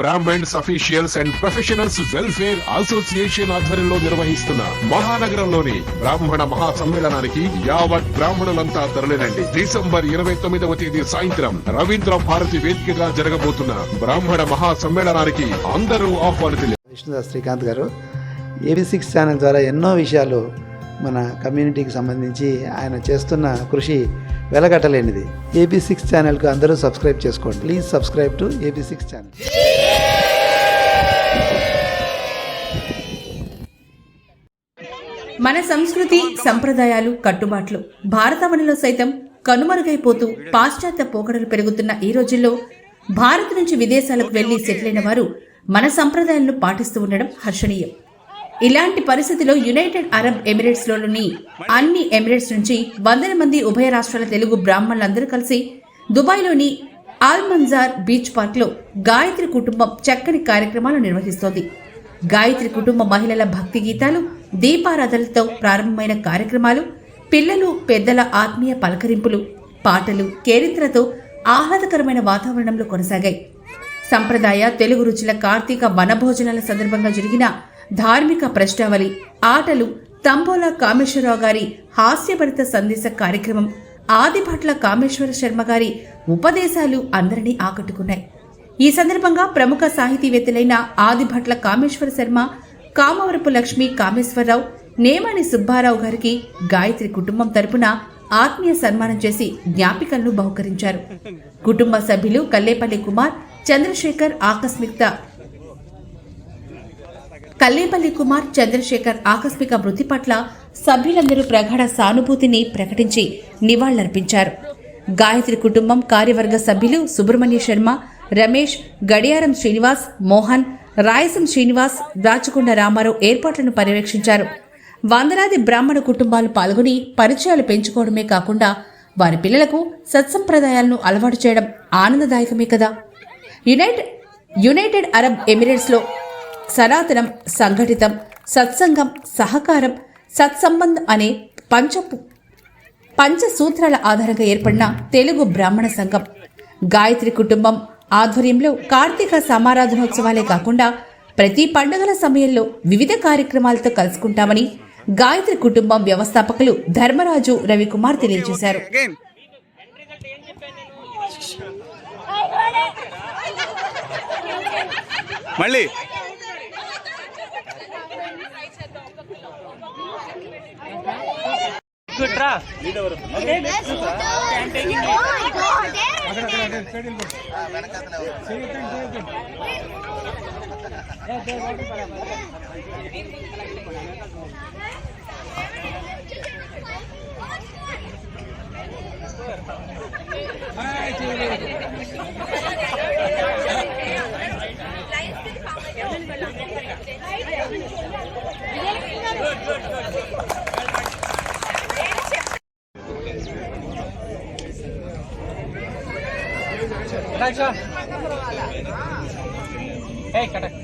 Brahmins officials and professionals welfare association ఆధ్వర్యంలో నిర్వహిస్తున్న మహానగరంలోని బ్రాహ్మణ మహా సమ్మేళనానికి యావత్ బ్రాహ్మణులంతా తరలిరండి. డిసెంబర్ ఇరవై తొమ్మిదవ తేదీ సాయంత్రం రవీంద్ర భారతి వేదికగా జరగబోతున్న బ్రాహ్మణ మహా సమ్మేళనానికి అందరూ ఆహ్వానితులు విష్ణుదాస్ శ్రీకాంత్ గారు ఏబీ సిక్స్ ఛానల్ ద్వారా ఎన్నో విషయాలు మన కమ్యూనిటీకి సంబంధించి ఆయన చేస్తున్న కృషి వెలగట్టలేనిది. ఏబీ సిక్స్ ఛానల్కు అందరూ సబ్స్క్రైబ్ చేసుకోండి. Please subscribe to AB six channel. మన సంస్కృతి సంప్రదాయాలు కట్టుబాట్లు భారతావనిలో సైతం కనుమరుగైపోతూ పాశ్చాత్య పోకడలు పెరుగుతున్న ఈ రోజుల్లో భారత్ నుంచి విదేశాలకు వెళ్ళి సెటిల్ అయిన వారు మన సంప్రదాయాలను పాటిస్తూ ఉండడం హర్షణీయం. ఇలాంటి పరిస్థితిలో యునైటెడ్ అరబ్ ఎమిరేట్స్లోని అన్ని ఎమిరేట్స్ నుంచి వందల మంది ఉభయ రాష్ట్రాల తెలుగు బ్రాహ్మణులందరూ కలిసి దుబాయ్లోని ఆల్ మంజార్ బీచ్ పార్క్లో గాయత్రి కుటుంబం చక్కని కార్యక్రమాలు నిర్వహిస్తోంది. గాయత్రి కుటుంబ మహిళల భక్తి గీతాలు దీపారాధనలతో ప్రారంభమైన కార్యక్రమాలు పిల్లలు పెద్దల ఆత్మీయ పలకరింపులు పాటలు కేరింతలతో ఆహ్లాదకరమైన వాతావరణంలో కొనసాగాయి. సంప్రదాయ తెలుగు రుచుల కార్తీక వనభోజనాల సందర్భంగా జరిగిన ధార్మిక ప్రశ్నావళి ఆటలు తంబోలా కామేశ్వరరావు గారి హాస్యభరిత సందేశ కార్యక్రమం ఆదిభట్ల కామేశ్వర శర్మ గారి ఉపదేశాలు అందరినీ ఆకట్టుకున్నాయి. ఈ సందర్భంగా ప్రముఖ సాహితీవేత్తలైన ఆదిభట్ల కామేశ్వర శర్మ కామవరపు లక్ష్మి కామేశ్వరరావు నేమాని సుబ్బారావు గారికి గాయత్రి కుటుంబం తరపున ఆత్మీయ సన్మానం చేసి జ్ఞాపికలను బహుకరించారు. కుటుంబ సభ్యులు కల్లేపల్లి కుమార్ చంద్రశేఖర్ ఆకస్మిక కల్లేపల్లి కుమార్ చంద్రశేఖర్ ఆకస్మిక మృతి పట్ల సభ్యులందరూ ప్రగాఢ సానుభూతిని ప్రకటించి నివాళులర్పించారు. గాయత్రి కుటుంబం కార్యవర్గ సభ్యులు సుబ్రహ్మణ్య శర్మ రమేష్ గడియారం శ్రీనివాస్ మోహన్ రాయసం శ్రీనివాస్ దాచుకొండ రామారావు ఏర్పాట్లను పర్యవేక్షించారు. వందలాది బ్రాహ్మణ కుటుంబాలు పాల్గొని పరిచయాలు పెంచుకోవడమే కాకుండా వారి పిల్లలకు సత్సంప్రదాయాలను అలవాటు చేయడం ఆనందదాయకమే కదా. యునైటెడ్ యునైటెడ్ అరబ్ ఎమిరేట్స్లో సనాతనం సంఘటితం సత్సంగం సహకారం సత్సంబంధ్ అనే పంచ పంచసూత్రాల ఆధారంగా ఏర్పడిన తెలుగు బ్రాహ్మణ సంఘం. గాయత్రి కుటుంబం ఆధ్వర్యంలో కార్తీక సమారాధనోత్సవాలే కాకుండా ప్రతి పండుగల సమయంలో వివిధ కార్యక్రమాలతో కలుసుకుంటామని గాయత్రి కుటుంబం వ్యవస్థాపకులు ధర్మరాజు రవికుమార్ తెలియజేశారు. మళ్ళీ. ಸೈಡ್ ಇಲ್ಲ ಸಿಗುತ್ತೀನಿ ಸಿಗುತ್ತೀನಿ good good good Hey, cut it.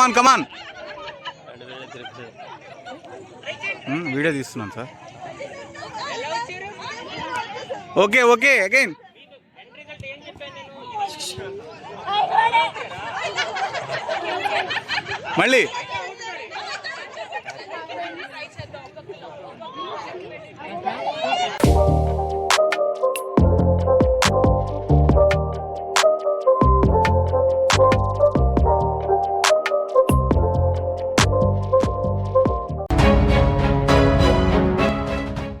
Come on come on. Video తీస్తున్నాను సార్. Okay okay again. మళ్ళీ.